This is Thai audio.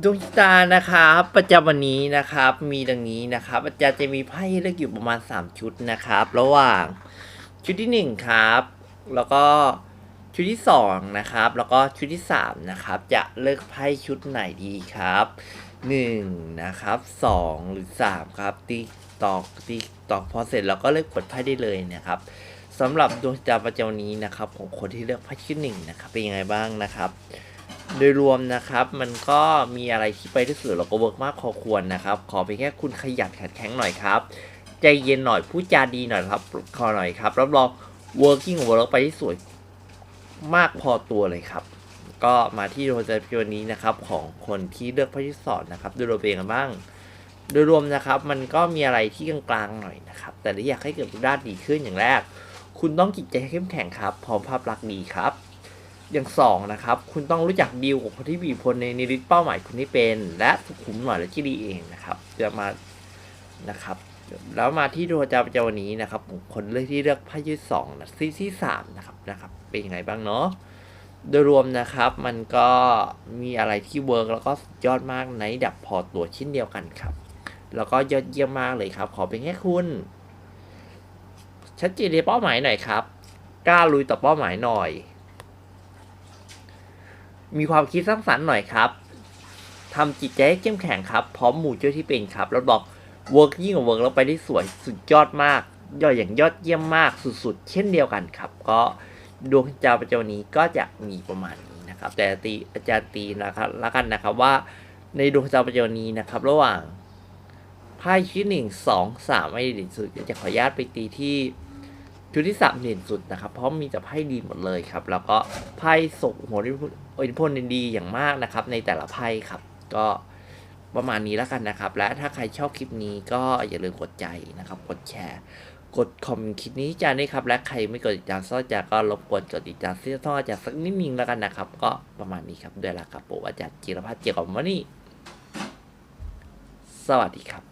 ดวงชะตานะครับ ประจำวันนี้นะครับ มีดังนี้นะครับ อาจารย์จะมีไพ่เลือกอยู่ประมาณ 3 ชุดนะครับ ระหว่างชุดที่ 1 ครับ แล้วก็ชุดที่ 2 นะครับ แล้วก็ชุดที่ 3 นะครับ จะเลือกไพ่ชุดไหนดีครับ 1 นะครับ 2 หรือ 3 ครับติ๊กตอกติ๊กตอกพอเสร็จเราก็เลือกกดไพ่ได้เลยนะครับสำหรับดวงชะตาประจำวันนี้นะครับของคนที่เลือกไพ่ชุดหนึ่งนะครับเป็นยังไงบ้างนะครับ โดยรวมนะครับ มันก็มีอะไรที่ไปที่สุดเราก็เวิร์กมากพอควรนะครับ ขอเพียงแค่คุณขยันขัดแข็งหน่อยครับ ใจเย็นหน่อยพูดจาดีหน่อยครับขอหน่อยครับรับรอง working ของเราไปที่สวยมากพอตัวเลยครับ ก็มาที่โดยใจวันนี้นะครับ ของคนที่เลือกพระที่สอนนะครับโดยรวมเป็นยังบ้าง โดยรวมนะครับ มันก็มีอะไรที่กลางๆหน่อยนะครับ แต่ถ้าอยากให้เกิดด้านดีขึ้นอย่างแรก คุณต้องจิตใจเข้มแข็งครับพร้อมภาพลักษณ์ดีครับ อย่างสองนะครับ คุณต้องรู้จักดีลกับคนที่มีผลในนิริตเป้าหมายคุณที่เป็น และสุขุมหน่อยและที่ดีเองนะครับจะมานะครับ แล้วมาที่ดวงดาวประจำวันนี้นะครับผมคนเลือกที่เลือกไพ่ยืดสองนะที่ที่สามนะครับนะครับ เป็นยังไงบ้างเนาะโดยรวมนะครับมันก็มีอะไรที่เวิร์กแล้วก็ยอดมากในดับพอตัวชิ้นเดียวกันครับ แล้วก็ยอดเยี่ยมมากเลยครับ ขอเป็นแค่คุณ ชัดเจนในเป้าหมายหน่อยครับ กล้าลุยต่อเป้าหมายหน่อย มีความคิดสร้างสรรค์หน่อยครับทำจิตใจให้เข้มแข็งครับ พร้อมหมู่ช่วยที่เป็นครับ แล้วบอกเวิร์กยิ่งกว่าเวิร์กแล้วไปได้สวยสุดยอดมาก ยอดอย่างยอดเยี่ยมมากสุดๆ เช่นเดียวกันครับ ก็ดวงดาวประจำวันนี้ก็จะมีประมาณนี้นะครับ แต่ตีอาจารย์ตีนะครับละกันนะครับว่าในดวงดาวประจำวันนี้นะครับ ระหว่างไพ่ชิ้นหนึ่งสองสามไม่ดีสุดจะขออนุญาตไปตีที่ ชุดที่สามเด่นสุดนะครับ เพราะมีแต่ไพ่ดีหมดเลยครับ แล้วก็ไพ่ส่งหัวอิทธิพลดีอย่างมากนะครับ ในแต่ละไพ่ครับ ก็ประมาณนี้แล้วกันนะครับ และถ้าใครชอบคลิปนี้ก็อย่าลืมกดใจนะครับ กดแชร์ กดคอมเมนต์คลิปนี้จานด้วยครับ และใครไม่กดติดตามซ่อจาก็รบกวนกดติดตามซ่อจากสักนิดนึงแล้วกันนะครับ ก็ประมาณนี้ครับด้วยละครับผมอาจารย์จิรพัฒน์เกี่ยกับวันนี้สวัสดีครับ